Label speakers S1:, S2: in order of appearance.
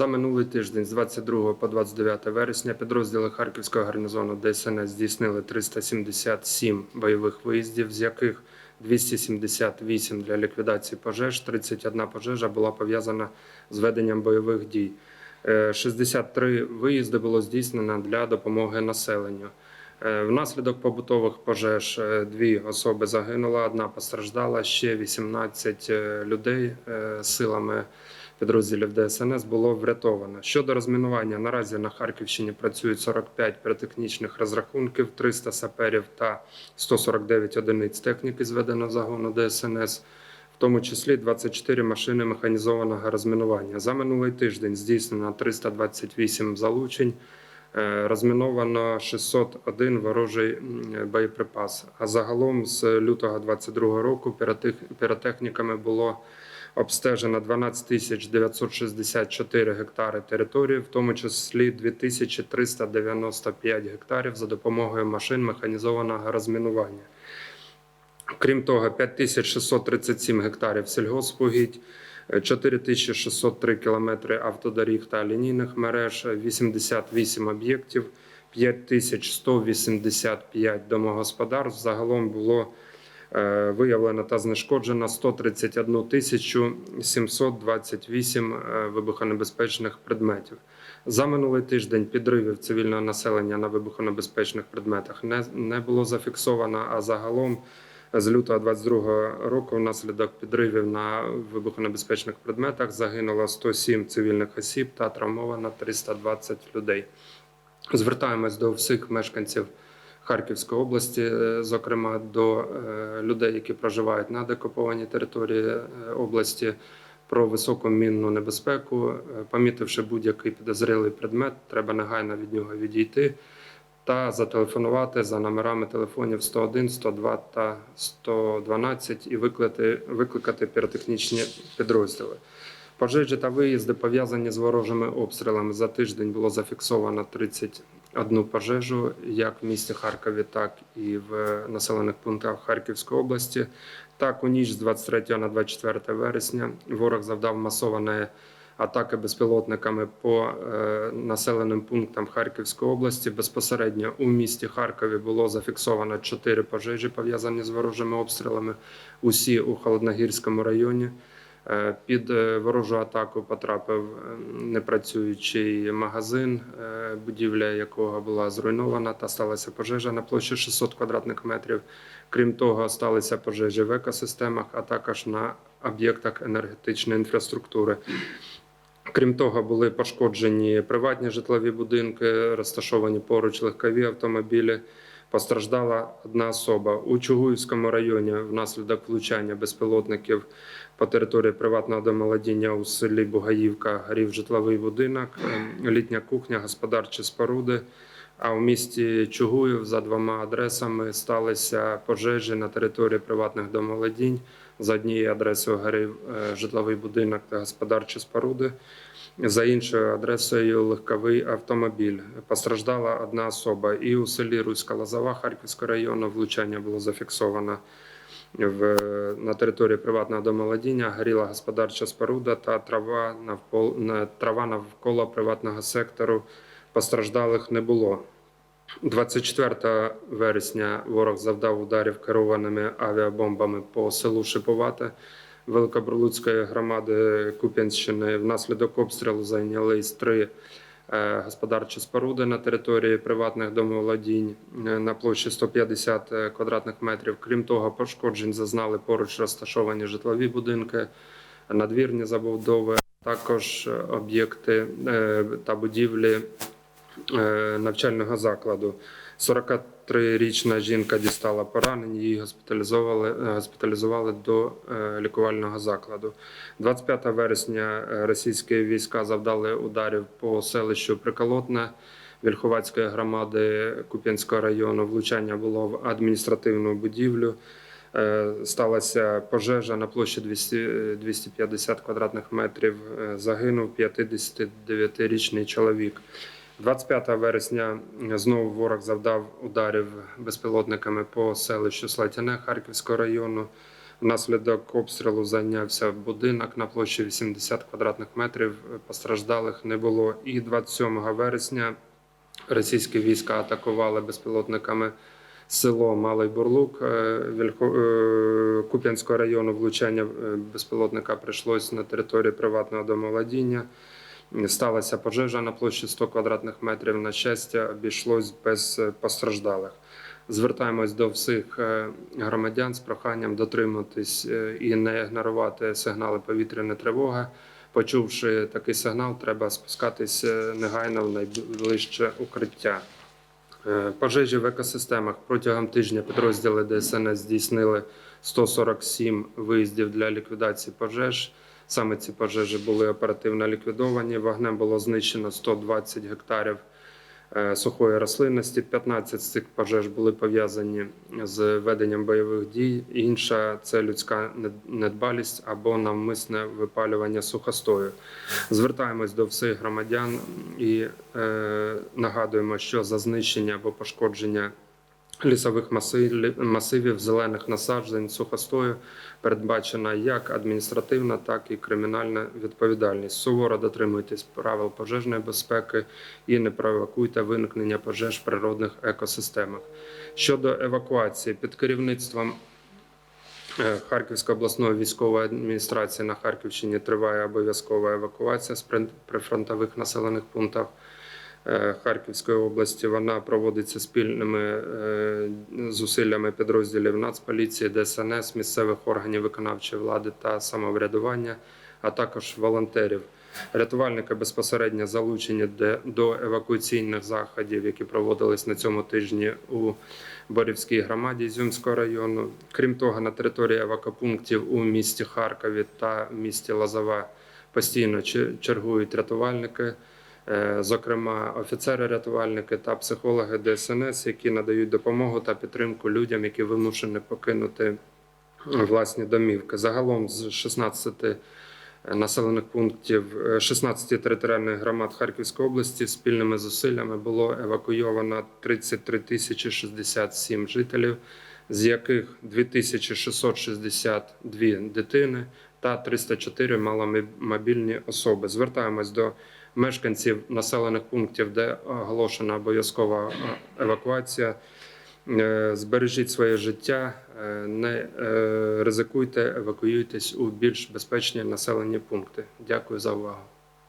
S1: За минулий тиждень з 22 по 29 вересня підрозділи Харківського гарнізону ДСНС здійснили 377 бойових виїздів, з яких 278 для ліквідації пожеж, 31 пожежа була пов'язана з веденням бойових дій. Е, 63 виїзди було здійснено для допомоги населенню. Е, Внаслідок побутових пожеж е, дві особи загинули, одна постраждала, ще 18 е, людей е, силами підрозділів ДСНС було врятовано. Щодо розмінування, наразі на Харківщині працюють 45 піротехнічних розрахунків, 300 саперів та 149 одиниць техніки зведено загону ДСНС. В тому числі 24 машини механізованого розмінування. За минулий тиждень здійснено 328 залучень, Е, розміновано 601 ворожий боєприпас. А загалом з лютого 2022 року піротех- піротехніками було обстежено 12 тисяч 964 гектари території, в тому числі 2395 гектарів за допомогою машин механізованого розмінування. Крім того, 5637 гектарів сільгоспугідь, 4603 кілометри автодоріг та лінійних мереж, 88 об'єктів, 5185 домогосподарств. Загалом було виявлено та знешкоджено 131 тисячу 728 е, вибухонебезпечних предметів. За минулий тиждень підривів цивільного населення на вибухонебезпечних предметах не, не було зафіксовано, а загалом з лютого 22 року внаслідок підривів на вибухонебезпечних предметах загинуло 107 цивільних осіб та травмовано 320 людей. Звертаємось до всіх мешканців Харківської області, е, зокрема до е, людей, які проживають на декупованій території е, області. Про високу мінну небезпеку, помітивши будь-який підозрілий предмет, треба негайно від нього відійти та зателефонувати за номерами телефонів 101, 102 та 112 і викликати, викликати піротехнічні підрозділи. Пожежі та виїзди пов'язані з ворожими обстрілами. За тиждень було зафіксовано 31 пожежу, як в місті Харкові, так і в населених пунктах Харківської області. Так, у ніч з 23 на 24 вересня ворог завдав масованої атаки безпілотниками по е, населеним пунктам Харківської області. Безпосередньо у місті Харкові було зафіксовано 4 пожежі пов'язані з ворожими обстрілами. Усі у Холодногірському районі. Е, Під е, ворожу атаку потрапив е, непрацюючий магазин, будівля якого була зруйнована та сталася пожежа на площі 600 квадратних метрів. Крім того, сталися пожежі в екосистемах, а також на об'єктах енергетичної інфраструктури. Крім того, були пошкоджені приватні житлові будинки, розташовані поруч легкові автомобілі. Постраждала одна особа у Чугуївському районі внаслідок влучання безпілотників по території приватного домолодіння у селі Бугаївка горів житловий будинок, ем, літня кухня, господарчі споруди. А у місті Чугуїв за двома адресами сталися пожежі на території приватних домолодінь. За однією адресою горів е, житловий будинок та господарчі споруди. За іншою адресою легковий автомобіль. Постраждала одна особа. І у селі Руська Лозова Харківського району влучання було зафіксовано в, на території приватного домоволодіння. Горіла господарча споруда та трава навколо, трава навколо приватного сектору. Постраждалих не було. 24 вересня ворог завдав ударів керованими авіабомбами по селу Шиповате Великобрулуцької громади Куп'янщини. Внаслідок обстрілу зайнялись три е, господарчі споруди на території приватних домоволодінь е, на площі 150 квадратних метрів. Крім того, пошкоджень зазнали поруч розташовані житлові будинки, надвірні забудови, також е, об'єкти е, та будівлі е, навчального закладу. 43-річна жінка дістала поранення, її госпіталізували, е, госпіталізували до е, лікувального закладу. 25 вересня е, російські війська завдали ударів по селищу Приколотне Вільховацької громади Куп'янського району. Влучання було в адміністративну будівлю. Сталася пожежа на площі 200, 250 квадратних метрів. Загинув 59-річний чоловік. 25 вересня знову ворог завдав ударів безпілотниками по селищу Слатяне Харківського району. Внаслідок обстрілу зайнявся будинок на площі 80 квадратних метрів. Постраждалих не було. І 27 вересня російські війська атакували безпілотниками село Малий Бурлук е, е, Куп'янського району. Влучання е, безпілотника прийшлось на території приватного домовладіння. Сталася пожежа на площі 100 квадратних метрів. На щастя, обійшлось без е, постраждалих. Звертаємось до всіх е, громадян з проханням дотримуватись е, і не ігнорувати сигнали повітряної тривоги. Почувши такий сигнал, треба спускатись негайно в найближче укриття. Пожежі в екосистемах протягом тижня підрозділи ДСНС здійснили 147 виїздів для ліквідації пожеж. Саме ці пожежі були оперативно ліквідовані. Вогнем було знищено 120 гектарів е, сухої рослинності. 15 з цих пожеж були пов'язані з веденням бойових дій. Інша це людська недбалість або навмисне випалювання сухостою. Звертаємось до всіх громадян і е, нагадуємо, що за знищення або пошкодження лісових масивів, зелених насаджень сухостою передбачена як адміністративна, так і кримінальна відповідальність. Суворо дотримуйтесь правил пожежної безпеки і не провокуйте виникнення пожеж в природних екосистемах. Щодо евакуації під керівництвом Е, Харківської обласної військової адміністрації на Харківщині триває обов'язкова евакуація з прифронтових населених пунктів Харківської області. Вона проводиться спільними е, зусиллями підрозділів Нацполіції, ДСНС, місцевих органів виконавчої влади та самоврядування, а також волонтерів. Рятувальники безпосередньо залучені до евакуаційних заходів, які проводились на цьому тижні у Борівській громаді Ізюмського району. Крім того, на території евакопунктів у місті Харкові та місті Лозова постійно чергують рятувальники, е, зокрема офіцери-рятувальники та психологи ДСНС, які надають допомогу та підтримку людям, які вимушені покинути власні домівки. Загалом з 16 населених пунктів е, 16 територіальних громад Харківської області спільними зусиллями було евакуйовано 33 тисячі 67 жителів, з яких 2662 дитини та 304 маломобільні особи. Звертаємось до мешканців населених пунктів, де оголошена обов'язкова е, евакуація. Е, Збережіть своє життя, е, не е, ризикуйте, евакуюйтесь у більш безпечні населені пункти. Дякую за увагу.